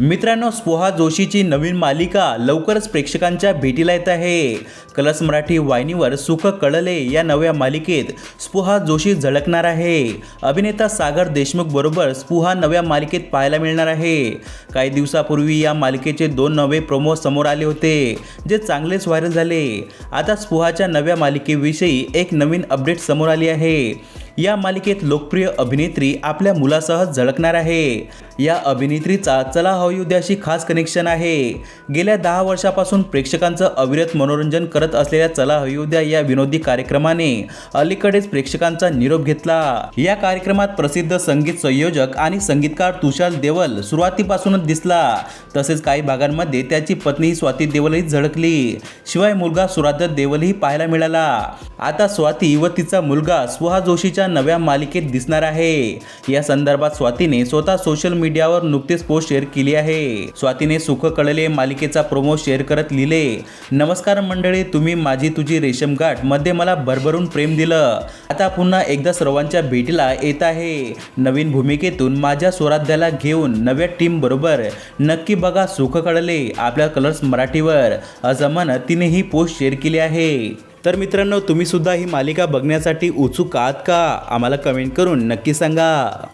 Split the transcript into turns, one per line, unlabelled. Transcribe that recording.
मित्रांनो स्पोहा जोशीची नवीन मालिका लवकरच प्रेक्षकांच्या भेटीला येत आहे. कलर्स मराठी वाहिनीवर सुख कळले या नव्या मालिकेत स्पोहा जोशी झळकणार आहे. अभिनेता सागर देशमुख बरोबर स्पुहा नव्या मालिकेत पाहायला मिळणार आहे. काही दिवसापूर्वी या मालिकेचे दोन नवे प्रोमो समोर आले होते जे चांगलेच व्हायरल झाले. आता स्पुहाच्या नव्या मालिकेविषयी एक नवीन अपडेट समोर आली आहे. या मालिकेत लोकप्रिय अभिनेत्री आपल्या मुलासह झळकणार आहे. या अभिनेत्रीचा चला हो हयुद्याशी खास कनेक्शन आहे. गेल्या दहा वर्षापासून प्रेक्षकांचं अविरत मनोरंजन करत असलेल्या चला हो हयुद्या या विनोदी कार्यक्रमाने अलीकडेच प्रेक्षकांचा निरोप घेतला. या कार्यक्रमात प्रसिद्ध संगीत संयोजक आणि संगीतकार तुषार देवल सुरुवातीपासूनच दिसला. तसेच काही भागांमध्ये त्याची पत्नी स्वाती देवलही झळकली. शिवाय मुलगा सुरादत देवलही पाहायला मिळाला. आता स्वाती व तिचा मुलगा सुहा जोशीच्या नव्या मालिकेत दिसणार आहे. या संदर्भात स्वातीने स्वतः सोशल मीडियावर नुकतेच पोस्ट शेअर केली आहे. स्वातीने सुख कळले मालिकेचा प्रोमो शेअर करत लिहिले. नमस्कार मंडळी तुम्ही माझी तुझी रेशम गाठमध्ये मला भरभरून प्रेम दिलं. आता पुन्हा एकदा सर्वांच्या भेटीला येत आहे. नवीन भूमिकेतून माझ्या स्वराध्याला घेऊन नव्या टीम बरोबर नक्की बघा सुख कळले आपल्या कलर्स मराठीवर. असं म्हणत तिने ही पोस्ट शेअर केली आहे. तर मित्रांनो तुम्ही सुद्धा ही मालिका बघण्यासाठी उत्सुक आहात का? आम्हाला कमेंट करून नक्की सांगा.